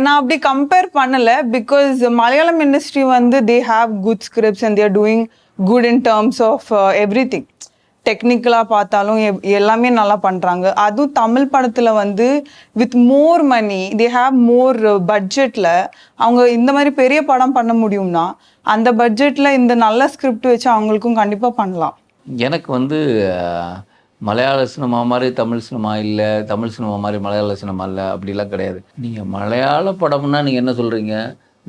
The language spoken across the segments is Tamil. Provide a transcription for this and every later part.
நான் அப்படி கம்பேர் பண்ணல பிகாஸ் மலையாளம் இண்டஸ்ட்ரி வந்து they have good scripts and they're doing good in terms of everything டெக்னிக்கலாக பார்த்தாலும் எப்- எல்லாமே நல்லா பண்ணுறாங்க அதுவும் தமிழ் படத்தில் வந்து with more money they have more பட்ஜெட்டில் அவங்க இந்த மாதிரி பெரிய படம் பண்ண முடியும்னா அந்த பட்ஜெட்டில் இந்த நல்ல ஸ்கிரிப்ட் வச்சு அவங்களுக்கும் கண்டிப்பாக பண்ணலாம். எனக்கு வந்து மலையாள சினிமா மாதிரி தமிழ் சினிமா இல்லை தமிழ் சினிமா மாதிரி மலையாள சினிமா இல்லை அப்படிலாம் கிடையாது. நீங்கள் மலையாள படம்னா நீங்கள் என்ன சொல்கிறீங்க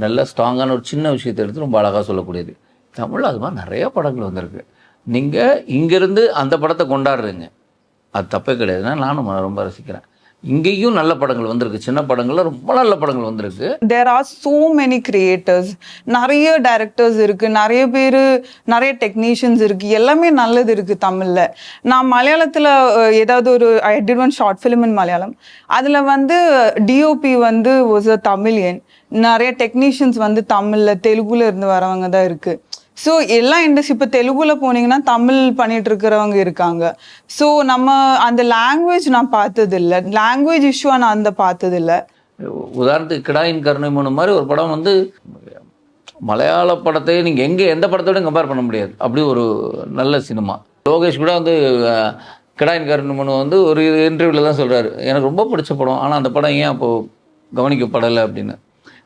நல்ல ஸ்ட்ராங்கான ஒரு சின்ன விஷயத்தை எடுத்து ரொம்ப அழகாக சொல்லக்கூடியது. தமிழ் அது மாதிரி நிறைய படங்கள் வந்திருக்கு. நீங்கள் இங்கேருந்து அந்த படத்தை கொண்டாடுறீங்க. அது தப்பே கிடையாதுன்னா நானும் ரொம்ப ரசிக்கிறேன். இங்கேயும் நல்ல படங்கள் வந்திருக்கு. சின்ன படங்கள்ல ரொம்ப நல்ல படங்கள் வந்திருக்கு. There are so many creators நிறைய டைரக்டர்ஸ் இருக்கு. நிறைய பேர் நிறைய டெக்னீஷியன்ஸ் இருக்கு. எல்லாமே நல்லது இருக்கு தமிழ்ல. நான் மலையாளத்துல ஏதாவது ஒரு I did one short film in Malayalam. அதுல வந்து டிஓபி வந்து வாஸ் அ தமிழியன் நிறைய டெக்னீஷியன்ஸ் வந்து தமிழ்ல தெலுங்குல இருந்து வரவங்க தான் இருக்கு. ஸோ எல்லா இண்டஸ்ட்ரி இப்போ தெலுங்குல போனீங்கன்னா தமிழ் பண்ணிட்டு இருக்கிறவங்க இருக்காங்க. ஸோ நம்ம அந்த லாங்குவேஜ் நான் பார்த்தது இல்லை லாங்குவேஜ் இஷ்யூவாக நான் அந்த பார்த்தது இல்லை உதாரணத்துக்கு கிடாயின் கருணை மூணு மாதிரி ஒரு படம் வந்து மலையாள படத்தை நீங்கள் எங்கே எந்த படத்தோடையும் கம்பேர் பண்ண முடியாது. அப்படி ஒரு நல்ல சினிமா. லோகேஷ் கூட வந்து கிடாயின் கருணை மூணு வந்து ஒரு இன்டர்வியூவில் தான் சொல்கிறாரு எனக்கு ரொம்ப பிடிச்ச படம். ஆனால் அந்த படம் ஏன் அப்போது கவனிக்கப்படலை அப்படின்னு.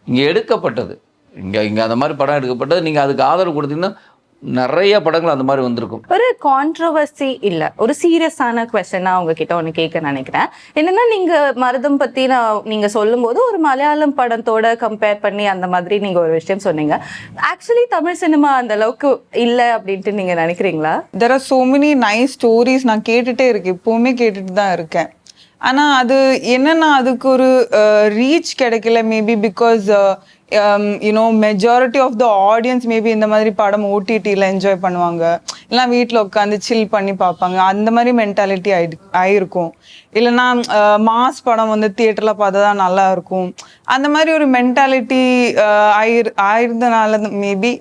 இங்கே எடுக்கப்பட்டது. இங்கே இங்கே அந்த மாதிரி படம் எடுக்கப்பட்டது நீங்கள் அதுக்கு ஆதரவு கொடுத்தீங்கன்னா நிறைய படங்கள் அந்த மாதிரி வந்திருக்கும். ஒரு கான்ட்ரவர்சி இல்ல. ஒரு சீரியஸான கொஸ்டின் உங்ககிட்ட ஒன்று கேட்க நினைக்கிறேன். என்னன்னா நீங்க மருதம் பத்தி நான் நீங்க சொல்லும்போது ஒரு மலையாளம் படத்தோட கம்பேர் பண்ணி அந்த மாதிரி நீங்க ஒரு விஷயம் சொன்னீங்க. ஆக்சுவலி தமிழ் சினிமா அந்த அளவுக்கு இல்ல அப்படின்ட்டு நீங்க நினைக்கிறீங்களா? There are so many nice stories நான் கேட்டுட்டே இருக்கேன். இப்போவுமே கேட்டுட்டு தான் இருக்கேன். ஆனால் அது என்னன்னா அதுக்கு ஒரு ரீச் கிடைக்கல maybe because you know majority of the audience maybe இந்த மாதிரி படம் ஓடிடியில் என்ஜாய் பண்ணுவாங்க. இல்லைனா வீட்டில் உட்காந்து சில் பண்ணி பார்ப்பாங்க. அந்த மாதிரி மென்டாலிட்டி ஆயிடு ஆயிருக்கும். இல்லைன்னா மாஸ் படம் வந்து தியேட்டரில் பார்த்தா தான் நல்லா இருக்கும். அந்த மாதிரி ஒரு மென்டாலிட்டி ஆயிரு ஆயிருந்தனால maybe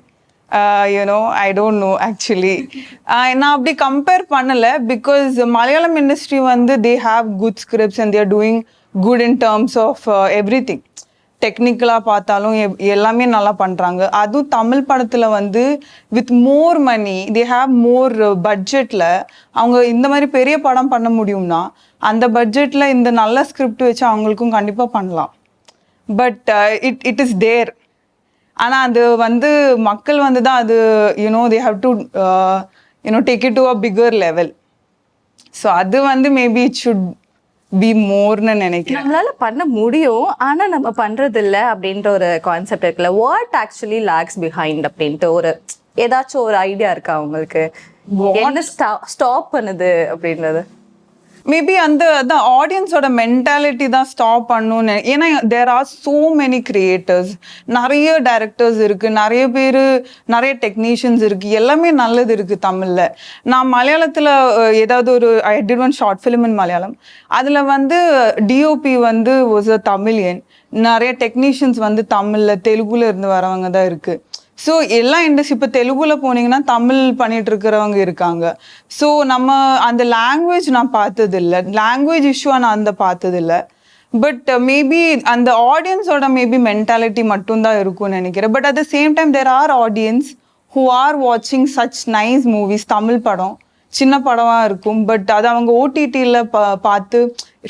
you know I don't know actually நான் அப்படி கம்பேர் பண்ணலை பிகாஸ் மலையாளம் இண்டஸ்ட்ரி வந்து they have good scripts and they're doing good in terms of everything டெக்னிக்கலாக பார்த்தாலும் எப்- எல்லாமே நல்லா பண்ணுறாங்க அதுவும் தமிழ் படத்தில் வந்து with more money they have more பட்ஜெட்டில் அவங்க இந்த மாதிரி பெரிய படம் பண்ண முடியும்னா அந்த பட்ஜெட்டில் இந்த நல்ல ஸ்கிரிப்ட் வச்சு அவங்களுக்கும் கண்டிப்பாக பண்ணலாம். But it it is there ஆனால் அது வந்து மக்கள் வந்து தான் அது you know they have to you know take it to a bigger level so அது வந்து மேபி இட் ஷுட் பி மோர்னு நினைக்கிறேன். நம்மளால பண்ண முடியும் ஆனா நம்ம பண்றது இல்ல அப்படின்ற ஒரு கான்செப்ட் இருக்குல்ல. வாட் ஆக்சுவலி லாக்ஸ் பிஹைண்ட் அப்படின்ட்டு ஒரு ஏதாச்சும் ஒரு ஐடியா இருக்கா உங்களுக்கு? என்ன ஸ்டாப் பண்ணுது அப்படின்றது? மேபி அந்த அதான் ஆடியன்ஸோட மென்டாலிட்டி தான் ஸ்டாப் பண்ணணும்னு ஏன்னா there are so many creators நிறைய டேரக்டர்ஸ் இருக்குது நிறைய பேர் நிறைய டெக்னீஷியன்ஸ் இருக்குது எல்லாமே நல்லது இருக்குது தமிழில். நான் மலையாளத்தில் ஏதாவது ஒரு I did one short film in Malayalam. அதில் வந்து டிஓபி வந்து வாஸ் அ தமிழியன். நிறைய டெக்னீஷியன்ஸ் வந்து தமிழில் தெலுங்குல இருந்து வரவங்க தான் இருக்குது ஸோ எல்லா இண்டஸ்ட்ரி இப்போ தெலுங்குல போனீங்கன்னா தமிழ் பண்ணிட்டு இருக்கிறவங்க இருக்காங்க. ஸோ நம்ம அந்த லாங்குவேஜ் நான் பார்த்ததில்ல. லாங்குவேஜ் இஷ்யூவாக நான் அந்த பார்த்ததில்ல. பட் மேபி uh, அந்த ஆடியன்ஸோட மேபி மென்டாலிட்டி மட்டும்தான் இருக்கும்னு நினைக்கிறேன். But at the same time there are audience who are வாட்சிங் சச் நைஸ் மூவிஸ் தமிழ் படம். சின்ன படமா இருக்கும் பட் அது அவங்க ஓடிடியில் பா பார்த்து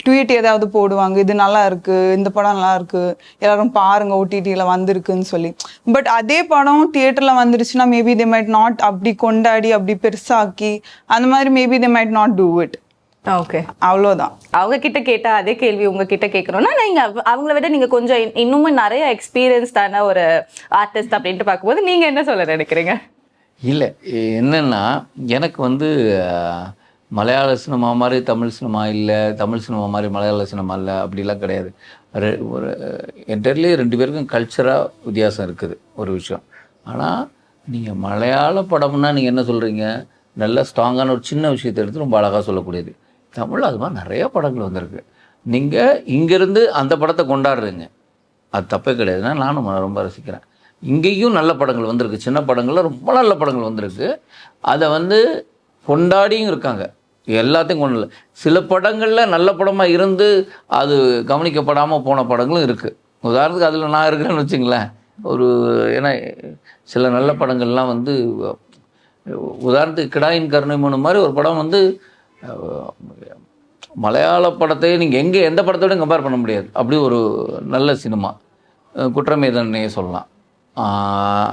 ட்வீட் ஏதாவது போடுவாங்க இது நல்லா இருக்கு இந்த படம் நல்லா இருக்கு எல்லாரும் பாருங்க ஓடிடியில் வந்திருக்குன்னு சொல்லி. பட் அதே படம் தியேட்டரில் வந்துருச்சுன்னா மேபி தே மைட் நாட் அப்படி கொண்டாடி அப்படி பெருசாக்கி அந்த மாதிரி maybe they might not do it okay அவ்வளோதான் அவங்க கிட்ட கேட்டா அதே கேள்வி உங்ககிட்ட கேட்கணும்னா நீங்க அவ- அவங்கள விட நீங்க கொஞ்சம் இன்- இன்னுமும் நிறைய எக்ஸ்பீரியன்ஸ்டான ஒரு ஆர்டிஸ்ட் அப்படின்ட்டு பார்க்கும்போது நீங்க என்ன சொல்ல நினைக்கிறீங்க? இல்லை என்னென்னா எனக்கு வந்து மலையாள சினிமா மாதிரி தமிழ் சினிமா இல்லை தமிழ் சினிமா மாதிரி மலையாள சினிமா இல்லை அப்படிலாம் கிடையாது. ரெ- ஒரு என்டர்லி ரெண்டு பேருக்கும் கல்ச்சராக வித்தியாசம் இருக்குது ஒரு விஷயம். ஆனால் நீங்கள் மலையாள படம்னா நீங்கள் என்ன சொல்கிறீங்க நல்ல ஸ்ட்ராங்கான ஒரு சின்ன விஷயத்தை எடுத்து ரொம்ப அழகாக சொல்லக்கூடியது. தமிழ் அது மாதிரி நிறையா படங்கள் வந்திருக்கு. நீங்கள் இங்கேருந்து அந்த படத்தை கொண்டாடுறீங்க. அது தப்பே கிடையாதுன்னா நானும் ரொம்ப ரசிக்கிறேன். இங்கேயும் நல்ல படங்கள் வந்திருக்கு. சின்ன படங்களில் ரொம்ப நல்ல படங்கள் வந்திருக்கு. அதை வந்து கொண்டாடியும் இருக்காங்க. எல்லாத்தையும் கொண்டு சில படங்களில் நல்ல படமாக இருந்து அது கவனிக்கப்படாமல் போன படங்களும் இருக்குது உதாரணத்துக்கு அதில் நான் இருக்கிறேன்னு வச்சுங்களேன். ஒரு ஏன்னா சில நல்ல படங்கள்லாம் வந்து உதாரணத்துக்கு கிடாயின் கருணை மூணு மாதிரி ஒரு படம் வந்து மலையாள படத்தையே நீங்கள் எங்கே எந்த படத்தோடையும் கம்பேர் பண்ண முடியாது. அப்படி ஒரு நல்ல சினிமா. குற்றமேதன்னையே சொல்லலாம்.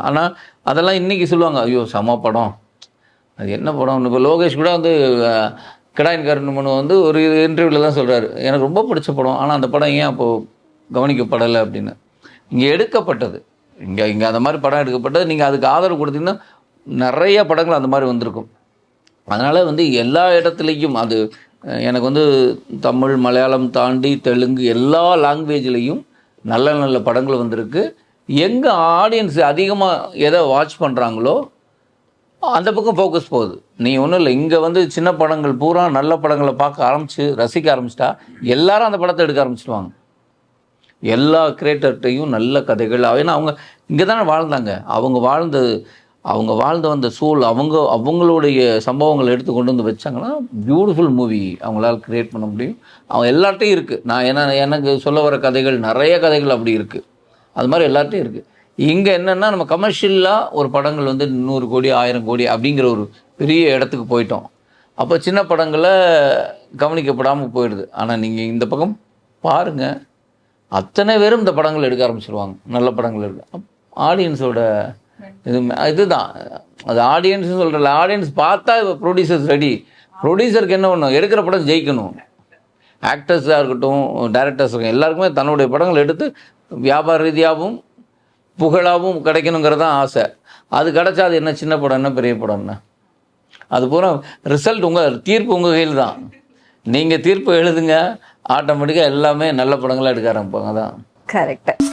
ஆனால் அதெல்லாம் இன்றைக்கி சொல்லுவாங்க ஐயோ செம படம். அது என்ன படம்? இப்போ லோகேஷ் கூட வந்து கிடாயின் கருணமனு வந்து ஒரு இன்டர்வியூவில் தான் சொல்கிறாரு எனக்கு ரொம்ப பிடிச்ச படம். ஆனால் அந்த படம் ஏன் அப்போது கவனிக்கப்படலை அப்படின்னு. இங்கே எடுக்கப்பட்டது. இங்கே இங்கே அந்த மாதிரி படம் எடுக்கப்பட்டது. நீங்கள் அதுக்கு ஆதரவு கொடுத்தீங்கன்னா நிறைய படங்கள் அந்த மாதிரி வந்திருக்கும். அதனால் வந்து எல்லா இடத்துலையும் அது எனக்கு வந்து தமிழ் மலையாளம் தாண்டி தெலுங்கு எல்லா லாங்குவேஜ்லேயும் நல்ல நல்ல படங்கள் வந்திருக்கு. எங்கே ஆடியன்ஸ் அதிகமாக எதை வாட்ச் பண்ணுறாங்களோ அந்த பக்கம் ஃபோக்கஸ் போகுது. நீ ஒன்றும் இல்லை இங்கே வந்து சின்ன படங்கள் பூரா நல்ல படங்களை பார்க்க ஆரம்பித்து ரசிக்க ஆரம்பிச்சிட்டா எல்லாரும் அந்த படத்தை எடுக்க ஆரம்பிச்சிடுவாங்க எல்லா கிரியேட்டர்கிட்டையும் நல்ல கதைகள் ஏன்னா அவங்க இங்கே தானே வாழ்ந்தாங்க. அவங்க வாழ்ந்த அவங்க வாழ்ந்த வந்த சூழ் அவங்க அவங்களுடைய சம்பவங்களை எடுத்து கொண்டு வந்து வச்சாங்கன்னா பியூட்டிஃபுல் மூவி அவங்களால் கிரியேட் பண்ண முடியும். அவங்க எல்லார்ட்டையும் இருக்குது நான் என்ன எனக்கு சொல்ல வர கதைகள் நிறைய கதைகள் அப்படி இருக்குது அது மாதிரி எல்லார்ட்டையும் இருக்குது இங்கே என்னென்னா நம்ம கமர்ஷியலாக ஒரு படங்கள் வந்து நூறு கோடி ஆயிரம் கோடி அப்படிங்கிற ஒரு பெரிய இடத்துக்கு போயிட்டோம். அப்போ சின்ன படங்களை கவனிக்கப்படாமல் போயிடுது. ஆனால் நீங்கள் இந்த பக்கம் பாருங்கள் அத்தனை பேரும் இந்த படங்கள் எடுக்க ஆரம்பிச்சிருவாங்க. நல்ல படங்கள் எடுக்க. ஆடியன்ஸோட இது இதுதான். அது ஆடியன்ஸ்னு சொல்கிறல ஆடியன்ஸ் பார்த்தா ப்ரொடியூசர்ஸ் ரெடி ப்ரொடியூசருக்கு என்ன ஒன்று எடுக்கிற படம் ஜெயிக்கணும். ஆக்டர்ஸாக இருக்கட்டும் டேரக்டர்ஸ் இருக்கட்டும் எல்லாருக்குமே தன்னுடைய படங்கள் எடுத்து வியாபார ரீதியாகவும் புகழாகவும் கிடைக்கணுங்கிறது தான் ஆசை. அது கிடைச்சா அது என்ன சின்ன படம் என்ன பெரிய படம் என்ன அது பூரா ரிசல்ட் உங்கள் தீர்ப்பு உங்கள் கையில் தான். நீங்கள் தீர்ப்பு எழுதுங்க ஆட்டோமேட்டிக்காக எல்லாமே நல்ல படங்களாக எடுக்க ஆரம்பிப்பாங்க தான் கரெக்டாக